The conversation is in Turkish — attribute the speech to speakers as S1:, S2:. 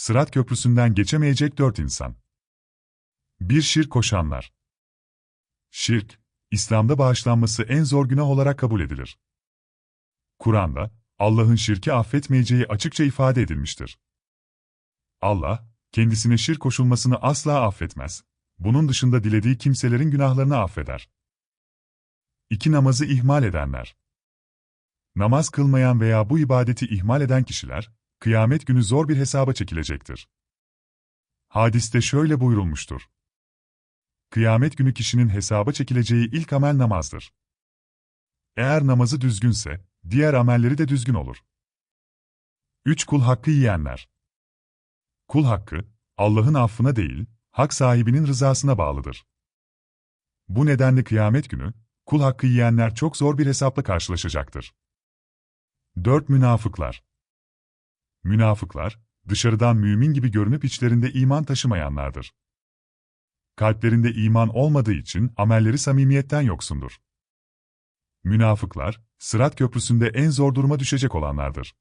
S1: Sırat köprüsünden geçemeyecek dört insan. Bir şirk koşanlar. Şirk, İslam'da bağışlanması en zor günah olarak kabul edilir. Kur'an'da, Allah'ın şirki affetmeyeceği açıkça ifade edilmiştir. Allah, kendisine şirk koşulmasını asla affetmez. Bunun dışında dilediği kimselerin günahlarını affeder. İki namazı ihmal edenler. Namaz kılmayan veya bu ibadeti ihmal eden kişiler, kıyamet günü zor bir hesaba çekilecektir. Hadiste şöyle buyurulmuştur. Kıyamet günü kişinin hesaba çekileceği ilk amel namazdır. Eğer namazı düzgünse, diğer amelleri de düzgün olur. 3 Kul hakkı yiyenler. Kul hakkı, Allah'ın affına değil, hak sahibinin rızasına bağlıdır. Bu nedenle kıyamet günü, kul hakkı yiyenler çok zor bir hesapla karşılaşacaktır. 4 Münafıklar Münafıklar, dışarıdan mümin gibi görünüp içlerinde iman taşımayanlardır. Kalplerinde iman olmadığı için amelleri samimiyetten yoksundur. Münafıklar, Sırat Köprüsü'nde en zor duruma düşecek olanlardır.